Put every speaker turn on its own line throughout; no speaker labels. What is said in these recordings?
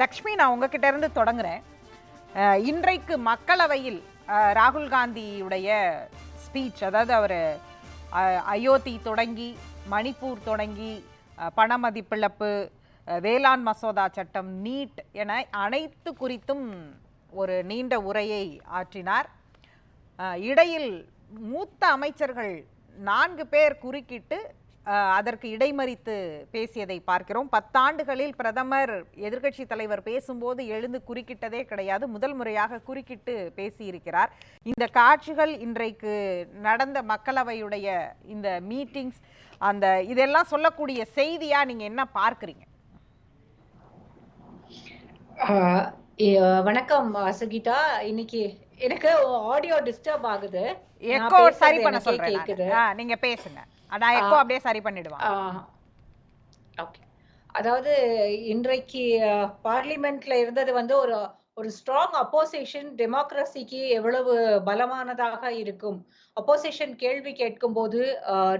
லக்ஷ்மி நான் உங்ககிட்ட இருந்து தொடங்குறேன். இன்றைக்கு மக்களவையில் ராகுல் காந்தியுடைய ஸ்பீச் அதாவது அவர் அயோத்தி தொடங்கி மணிப்பூர் தொடங்கி பண மதிப்பிழப்பு வேளாண் மசோதா சட்டம் நீட் என அனைத்து குறித்தும் ஒரு நீண்ட உரையை ஆற்றினார். இடையில் மூத்த அமைச்சர்கள் நான்கு பேர் குறுக்கிட்டு அதற்கு இடைமறித்து பேசியதை பார்க்கிறோம். பத்தாண்டுகளில் பிரதமர் எதிர்க்கட்சி தலைவர் பேசும்போது எழுந்து குறுக்கிட்டதே கிடையாது. முதல் முறையாக குறுக்கிட்டு பேசியிருக்கிறார். இந்த காட்சிகள் இன்றைக்கு நடந்த மக்களவையுடைய இந்த மீட்டிங்ஸ் அந்த இதெல்லாம் சொல்லக்கூடிய செய்தியா நீங்க என்ன பார்க்குறீங்க?
வணக்கம் சுகிதா இன்னைக்கு எனக்கு ஆடியோ டிஸ்டர்ப் ஆகுது.
எக்கோ சரி பண்ண சொல்றேன்
கேக்குது.
நீங்க பேசுங்க. நான் எக்கோ அப்படியே சரி பண்ணிடுவான்.
ஓகே அதாவது இன்றைக்கு பார்லிமெண்ட்ல இருந்தது வந்து ஒரு ஒரு ஸ்ட்ராங் அப்போசிஷன் டெமோக்ரஸிக்கு எவ்வளவு பலமானதாக இருக்கும். அப்போசிஷன் கேள்வி கேட்கும் போது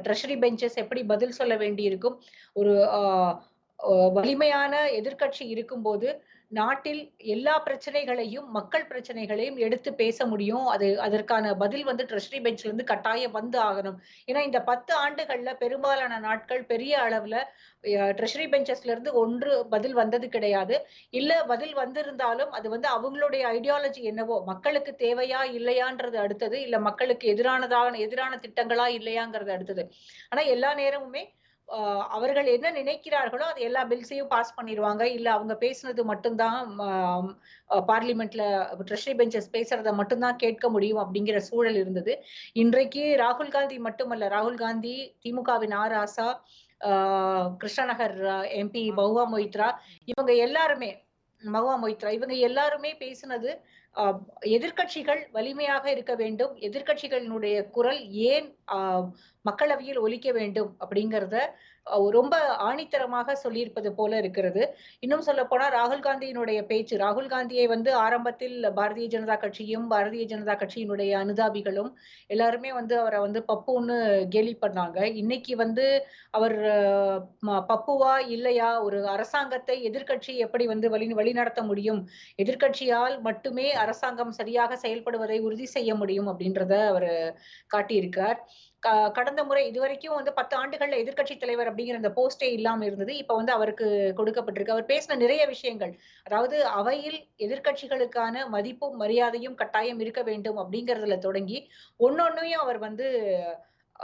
ட்ரெஷரி பெஞ்சஸ் எப்படி பதில் சொல்ல வேண்டி இருக்கும் ஒரு வலிமையான எதிர்க்கட்சி இருக்கும்போது நாட்டில் எல்லா பிரச்சனைகளையும் மக்கள் பிரச்சனைகளையும் எடுத்து பேச முடியும். அது அதற்கான பதில் வந்து ட்ரெஷரி பெஞ்ச்ல இருந்து கட்டாயம் வந்து ஆகணும். ஏன்னா இந்த பத்து ஆண்டுகள்ல பெரும்பாலான நாட்கள் பெரிய அளவுல ட்ரெஷரி பெஞ்சஸ்ல இருந்து ஒன்று பதில் வந்தது கிடையாது. இல்ல பதில் வந்திருந்தாலும் அது வந்து அவங்களுடைய ஐடியாலஜி என்னவோ மக்களுக்கு தேவையா இல்லையான்றது அடுத்தது இல்ல மக்களுக்கு எதிரானதாக எதிரான திட்டங்களா இல்லையாங்கிறது அடுத்தது. ஆனா எல்லா நேரமுமே அவர்கள் என்ன நினைக்கிறார்களோ அது எல்லா பில்ஸையும் பாஸ் பண்ணிடுவாங்க இல்ல அவங்க பேசுனது மட்டும்தான் பார்லிமெண்ட்ல ட்ரெஷரி பெஞ்சஸ் பேசுறத மட்டும்தான் கேட்க முடியும் அப்படிங்கிற சூழல் இருந்தது. இன்றைக்கு ராகுல் காந்தி மட்டுமல்ல ராகுல் காந்தி திமுகவின் ஆர் ஆசா கிருஷ்ணநகர் எம்பி பகுவா மொய்த்ரா இவங்க எல்லாருமே மகுவா மொய்த்ரா இவங்க எல்லாருமே பேசினது ஆஹ் எதிர்க்கட்சிகள் வலிமையாக இருக்க வேண்டும் எதிர்க்கட்சிகளினுடைய குரல் ஏன் ஆஹ் மக்களவையில் ஒலிக்க வேண்டும் அப்படிங்கிறத ரொம்ப ஆணித்தரமாக சொல்லியிருப்பது போல இருக்கிறது. இன்னும் சொல்ல போனா ராகுல் காந்தியினுடைய பேச்சு ராகுல் காந்தியை வந்து ஆரம்பத்தில் பாரதிய ஜனதா கட்சியும் பாரதிய ஜனதா கட்சியினுடைய அனுதாபிகளும் எல்லாருமே வந்து அவரை வந்து பப்புன்னு கேலி பண்ணாங்க. இன்னைக்கு வந்து அவர் ம- பப்புவா இல்லையா? ஒரு அரசாங்கத்தை எதிர்க்கட்சி எப்படி வந்து வழி வழிநடத்த முடியும்? எதிர்க்கட்சியால் மட்டுமே அரசாங்கம் சரியாக செயல்படுவதை உறுதி செய்ய முடியும் அப்படின்றத அவர் காட்டியிருக்கார். க- கடந்த முறை இதுவரைக்கும் வந்து பத்து ஆண்டுகள்ல எதிர்க்கட்சி தலைவர் அப்படிங்கிற அந்த போஸ்டே இல்லாம இருந்தது. இப்ப வந்து அவருக்கு கொடுக்கப்பட்டிருக்கு. அவர் பேசின நிறைய விஷயங்கள். அதாவது அவையில் எதிர்க்கட்சிகளுக்கான மதிப்பும் மரியாதையும் கட்டாயம் இருக்க வேண்டும் அப்படிங்கறதுல தொடங்கி ஒன்னொன்னையும் அவர் வந்து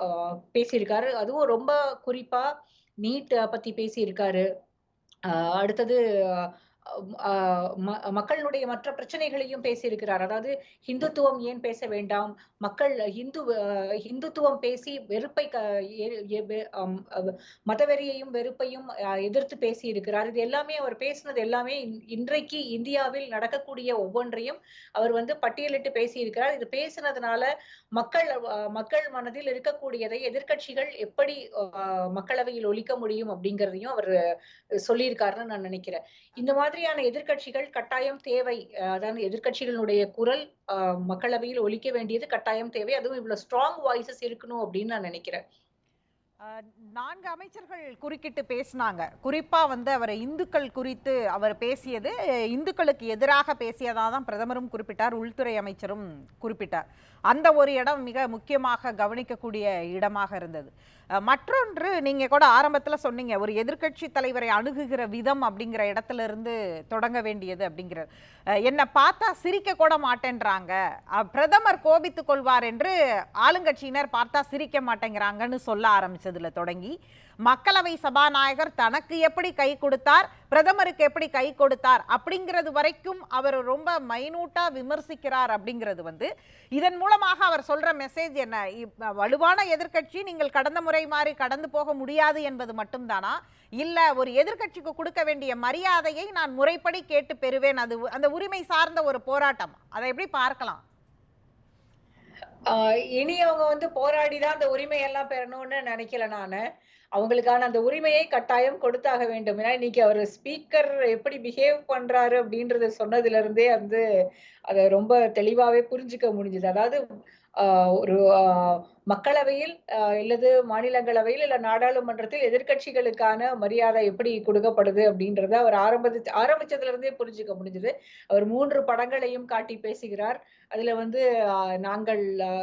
ஆஹ் பேசியிருக்காரு. அதுவும் ரொம்ப குறிப்பா நீட் பத்தி பேசியிருக்காரு. ஆஹ் அடுத்தது மக்களுடைய மற்ற பிரச்சனைகளையும் பேசியிருக்கிறார். அதாவது ஹிந்துத்துவம் ஏன் பேச வேண்டாம்? மக்கள் ஹிந்து ஆஹ் ஹிந்துத்துவம் பேசி வெறுப்பை மதவெறியையும் வெறுப்பையும் எதிர்த்து பேசி இருக்கிறார் இது எல்லாமே அவர் பேசினது எல்லாமே இன்றைக்கு இந்தியாவில் நடக்கக்கூடிய ஒவ்வொன்றையும் அவர் வந்து பட்டியலிட்டு பேசி இருக்கிறார் இது பேசினதுனால மக்கள் மக்கள் மனதில் இருக்கக்கூடியதை எதிர்க்கட்சிகள் எப்படி மக்களவையில் ஒழிக்க முடியும் அப்படிங்கிறதையும் அவர் சொல்லியிருக்காருன்னு நான் நினைக்கிறேன். இந்த மாதிரி மாதிரியான எதிர்கட்சிகள் கட்டாயம் தேவை. அதாவது எதிர்கட்சிகளுடைய குரல் மக்களவையில் ஒழிக்க வேண்டியது கட்டாயம் தேவை. அதுவும் இவ்வளவு ஸ்ட்ராங் வாய்ஸஸ் இருக்கணும் அப்படின்னு நான் நினைக்கிறேன்.
நான்கு அமைச்சர்கள் குறுக்கிட்டு பேசினாங்க. குறிப்பா வந்து அவர் இந்துக்கள் குறித்து அவர் பேசியது இந்துக்களுக்கு எதிராக பேசியதாக தான் பிரதமரும் குறிப்பிட்டார் உள்துறை அமைச்சரும் குறிப்பிட்டார். அந்த ஒரு இடம் மிக முக்கியமாக கவனிக்கக்கூடிய இடமாக இருந்தது. மற்றொன்று நீங்கள் கூட ஆரம்பத்தில் சொன்னீங்க ஒரு எதிர்க்கட்சி தலைவரை அணுகுகிற விதம் அப்படிங்கிற இடத்துல இருந்து தொடங்க வேண்டியது அப்படிங்கிறது என்னை பார்த்தா சிரிக்க கூட மாட்டேன்றாங்க. பிரதமர் கோபித்துக் கொள்வார் என்று ஆளுங்கட்சியினர் பார்த்தா சிரிக்க மாட்டேங்கிறாங்கன்னு சொல்ல ஆரம்பிச்சதுல தொடங்கி மக்களவை சபாநாயகர் தனக்கு எப்படி கை கொடுத்தார் பிரதமருக்கு எப்படி கை கொடுத்தார் அப்படிங்கிறது வரைக்கும் அவர் ரொம்ப மைனூட்டா விமர்சிக்கிறார் அப்படிங்கிறது வந்து இதன் மூலமாக அவர் சொல்ற மெசேஜ் என்ன? வலுவான எதிர்க்கட்சி நீங்கள் கடந்த முறை மாதிரி கடந்து போக முடியாது என்பது மட்டும்தானா? இல்ல ஒரு எதிர்க்கட்சிக்கு கொடுக்க வேண்டிய மரியாதையை நான் முறைப்படி கேட்டு பெறுவேன் அது அந்த உரிமை சார்ந்த ஒரு போராட்டம்? அதை எப்படி பார்க்கலாம்?
இனி அவங்க வந்து போராடிதான் அந்த உரிமையெல்லாம் பெறணும்னு நினைக்கல நானு. அவங்களுக்கான அந்த உரிமையை கட்டாயம் கொடுத்தாக வேண்டும். ஏன்னா இன்னைக்கு அவர் ஸ்பீக்கர் எப்படி பிஹேவ் பண்றாரு அப்படின்றத சொன்னதுல இருந்தே வந்து அதை ரொம்ப தெளிவாவே புரிஞ்சுக்க முடிஞ்சது. அதாவது ஒரு மக்களவையில் அஹ், மாநிலங்களவையில் இல்ல நாடாளுமன்றத்தில் எதிர்கட்சிகளுக்கான மரியாதை எப்படி கொடுக்கப்படுது அப்படின்றத அவர் ஆரம்பத்து ஆரம்பிச்சதுல இருந்தே புரிஞ்சுக்க முடிஞ்சது. அவர் மூன்று படங்களையும் காட்டி பேசுகிறார். அதுல வந்து நாங்கள்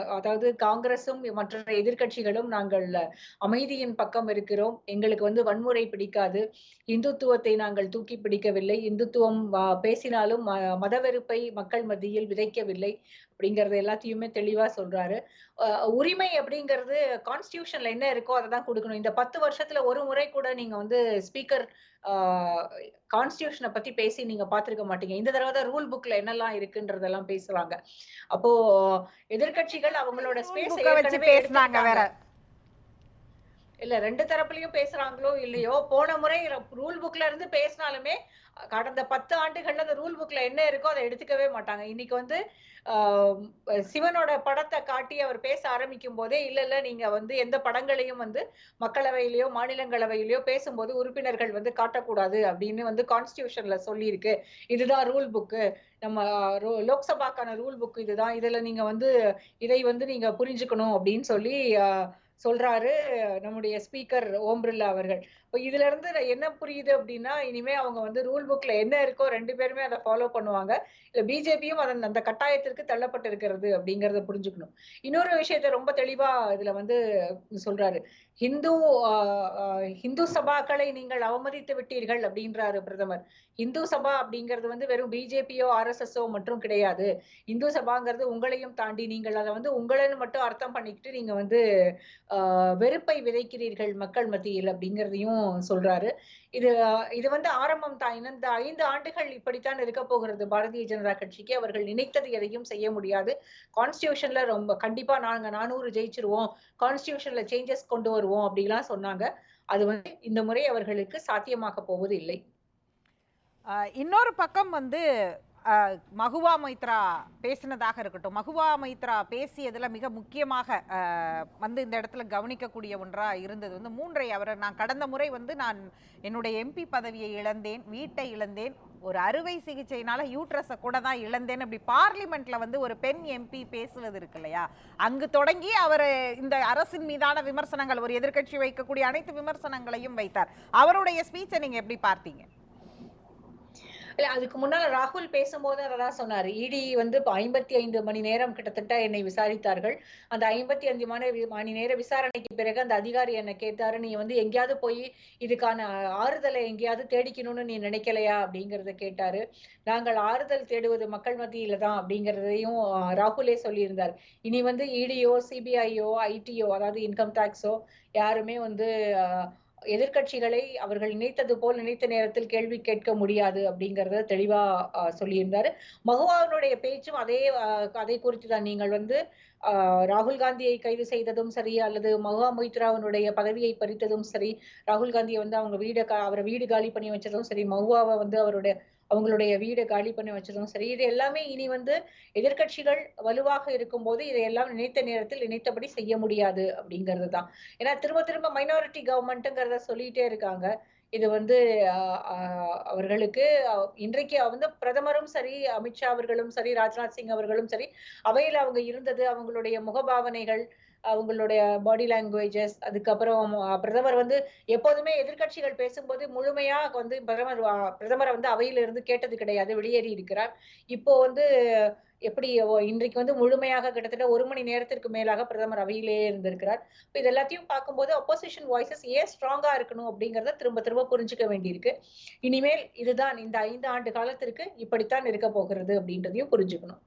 அதாவது காங்கிரசும் மற்ற எதிர்க்கட்சிகளும் நாங்கள் அமைதியின் பக்கம் இருக்கிறோம். எங்களுக்கு வந்து வன்முறை பிடிக்காது. இந்துத்துவத்தை நாங்கள் தூக்கி பிடிக்கவில்லை. இந்துத்துவம் அஹ், பேசினாலும் ம- மதவெறுப்பை மக்கள் மத்தியில் விதைக்கவில்லை. அப்படிங்கறது எல்லாத்தையுமே தெளிவா சொல்றாரு. உரிமை அப்படிங்கிறது கான்ஸ்டியூஷன்ல என்ன இருக்கோ அதை தான் கொடுக்கணும். இந்த பத்து வருஷத்துல ஒரு முறை கூட நீங்க வந்து ஸ்பீக்கர் கான்ஸ்டியூஷனை பத்தி பேசி நீங்க பாத்திருக்க மாட்டீங்க. இந்த தடவை தான் ரூல் புக்ல என்னெல்லாம் இருக்குன்றதெல்லாம் பேசுறாங்க. அப்போ எதிர்க்கட்சிகள் அவங்களோட ஸ்பேஸ்
பேசுனாங்க வேற.
இல்ல ரெண்டு தரப்புலயும் பேசுறாங்களோ இல்லையோ போன முறை ரூல் புக்ல இருந்து பேசினாலுமே கடந்த பத்து ஆண்டுகள்ல அந்த ரூல் புக்ல என்ன இருக்கோ அதை எடுத்துக்கவே மாட்டாங்க. இன்னைக்கு வந்து சிவனோட படத்தை காட்டி அவர் பேச ஆரம்பிக்கும் போதே இல்ல இல்ல நீங்க வந்து எந்த படங்களையும் வந்து மக்களவையிலயோ மாநிலங்களவையிலயோ பேசும்போது உறுப்பினர்கள் வந்து காட்டக்கூடாது அப்படின்னு வந்து கான்ஸ்டியூஷன்ல சொல்லியிருக்கு. இதுதான் ரூல் புக்கு. நம்ம ரோ- லோக்சபாக்கான ரூல் புக் இதுதான். இதுல நீங்க வந்து இதை வந்து நீங்க புரிஞ்சுக்கணும் அப்படின்னு சொல்லி சொல்றாரு நம்முடைய ஸ்பீக்கர் ஓம் பிர்லா அவர்கள். இப்போ இதுல இருந்து என்ன புரியுது அப்படின்னா இனிமே அவங்க வந்து ரூல் புக்ல என்ன இருக்கோ ரெண்டு பேருமே அதை ஃபாலோ பண்ணுவாங்க. இல்ல பிஜேபியும் அதன் அந்த கட்டாயத்திற்கு தள்ளப்பட்டு இருக்கிறது அப்படிங்கறத புரிஞ்சுக்கணும். இன்னொரு விஷயத்த ரொம்ப தெளிவா இதுல வந்து சொல்றாரு. ஹிந்து ஆஹ், ஹிந்து சபாக்களை நீங்கள் அவமதித்து விட்டீர்கள் அப்படின்றாரு பிரதமர். இந்து சபா அப்படிங்கிறது வந்து வெறும் பிஜேபியோ ஆர்எஸ்எஸ்ஓ மட்டும் கிடையாது. இந்து சபாங்கிறது உங்களையும் தாண்டி நீங்கள் அதை வந்து உங்களைன்னு மட்டும் அர்த்தம் பண்ணிக்கிட்டு நீங்க வந்து வெறுப்பை விதைக்கிறீர்கள் மக்கள் மத்தியில் அப்படிங்கிறதையும் சொல்றாரு. இது இது வந்து ஆரம்பம் தான். இந்த ஐந்து ஆண்டுகள் இப்படித்தான் இருக்க போகிறது. பாரதிய ஜனதா கட்சிக்கு அவர்கள் நினைத்தது எதையும் செய்ய முடியாது. கான்ஸ்டியூஷன்ல ரொம்ப கண்டிப்பா நாங்க நானூறு ஜெயிச்சிருவோம். கான்ஸ்டியூஷன்ல சேஞ்சஸ் கொண்டு வருவோம் அப்படிலாம் சொன்னாங்க. அது வந்து இந்த முறை அவர்களுக்கு சாத்தியமாக போவது இல்லை
ஆஹ் இன்னொரு பக்கம் வந்து மகுவா மைத்ரா பேசினதாக இருக்கட்டும். மகுவா மைத்ரா பேசியதில் மிக முக்கியமாக வந்து இந்த இடத்துல கவனிக்கக்கூடிய ஒன்றாக இருந்தது. வந்து மூன்றை அவர் நான் கடந்த முறை வந்து நான் என்னுடைய எம்பி பதவியை இழந்தேன் வீட்டை இழந்தேன் ஒரு அறுவை சிகிச்சையினால யூட்ரஸை கூட தான் இழந்தேன் அப்படி பார்லிமெண்ட்ல வந்து ஒரு பெண் எம்பி பேசுவது இருக்கு இல்லையா? அங்கு தொடங்கி அவர் இந்த அரசின் மீதான விமர்சனங்கள் ஒரு எதிர்க்கட்சி வைக்கக்கூடிய அனைத்து விமர்சனங்களையும் வைத்தார். அவருடைய ஸ்பீச்சை நீங்க எப்படி பார்த்தீங்க?
இல்ல அதுக்கு முன்னால ராகுல் பேசும்போது அதான் சொன்னாரு. இடி வந்து ஐம்பத்தி ஐந்து மணி நேரம் கிட்டத்தட்ட என்னை விசாரித்தார்கள். அந்த ஐம்பத்தி அஞ்சு மணி மணி நேர விசாரணைக்கு பிறகு அந்த அதிகாரி என்னை கேட்டாரு நீ வந்து எங்கேயாவது போய் இதுக்கான ஆறுதலை எங்கேயாவது தேடிக்கணும்னு நீ நினைக்கலையா? அப்படிங்கறத கேட்டாரு. நாங்கள் ஆறுதல் தேடுவது மக்கள் மத்தியில தான் அப்படிங்கறதையும் ராகுலே சொல்லியிருந்தார். இனி வந்து இடியோ சிபிஐயோ ஐடியோ அதாவது இன்கம் டாக்ஸோ யாருமே வந்து எதிர்கட்சிகளை எதிர்க்கட்சிகளை அவர்கள் நினைத்தது போல் நினைத்த நேரத்தில் கேள்வி கேட்க முடியாது அப்படிங்கறத தெளிவா சொல்லியிருந்தாரு. மகுவாவினுடைய பேச்சும் அதே அதை குறித்து தான் நீங்கள் வந்து ராகுல் காந்தியை கைது செய்ததும் சரி அல்லது மகுவா மொய்த்ராவினுடைய பதவியை பறித்ததும் சரி ராகுல் காந்தியை வந்து அவங்க வீடு கா- அவரை வீடு காலி பண்ணி வச்சதும் சரி மகுவாவை வந்து அவருடைய அவங்களுடைய வீடை காலி பண்ணி வச்சதும் சரி இது எல்லாமே இனி வந்து எதிர்க்கட்சிகள் வலுவாக இருக்கும்போது இதையெல்லாம் நினைத்த நேரத்தில் நினைத்தபடி செய்ய முடியாது அப்படிங்கிறது தான் ஏன்னா திரும்ப திரும்ப மைனாரிட்டி கவர்மெண்ட்டுங்கிறத சொல்லிட்டே இருக்காங்க. இது வந்து அவர்களுக்கு இன்றைக்கு வந்து பிரதமரும் சரி அமித்ஷா அவர்களும் சரி ராஜ்நாத் சிங் அவர்களும் சரி அவையில் அவங்க இருந்தது அவங்களுடைய முகபாவனைகள் அவங்களுடைய பாடி லாங்குவேஜஸ் அதுக்கப்புறம் பிரதமர் வந்து எப்போதுமே எதிர்க்கட்சிகள் பேசும்போது முழுமையா வந்து பிரதமர் பிரதமரை வந்து அவையில இருந்து கேட்டது கிடையாது வெளியேறி இருக்கிறார். இப்போ வந்து எப்படி ஓ- இன்றைக்கு வந்து முழுமையாக கிட்டத்தட்ட ஒரு மணி நேரத்திற்கு மேலாக பிரதமர் அவையிலேயே இருந்திருக்கிறார். இப்ப இது எல்லாத்தையும் பார்க்கும்போது அப்போசிஷன் வாய்ஸஸ் ஏன் ஸ்ட்ராங்கா இருக்கணும் அப்படிங்கறத திரும்ப திரும்ப புரிஞ்சுக்க வேண்டியிருக்கு. இனிமேல் இதுதான் இந்த ஐந்து ஆண்டு காலத்திற்கு இப்படித்தான் இருக்க போகிறது அப்படின்றதையும் புரிஞ்சுக்கணும்.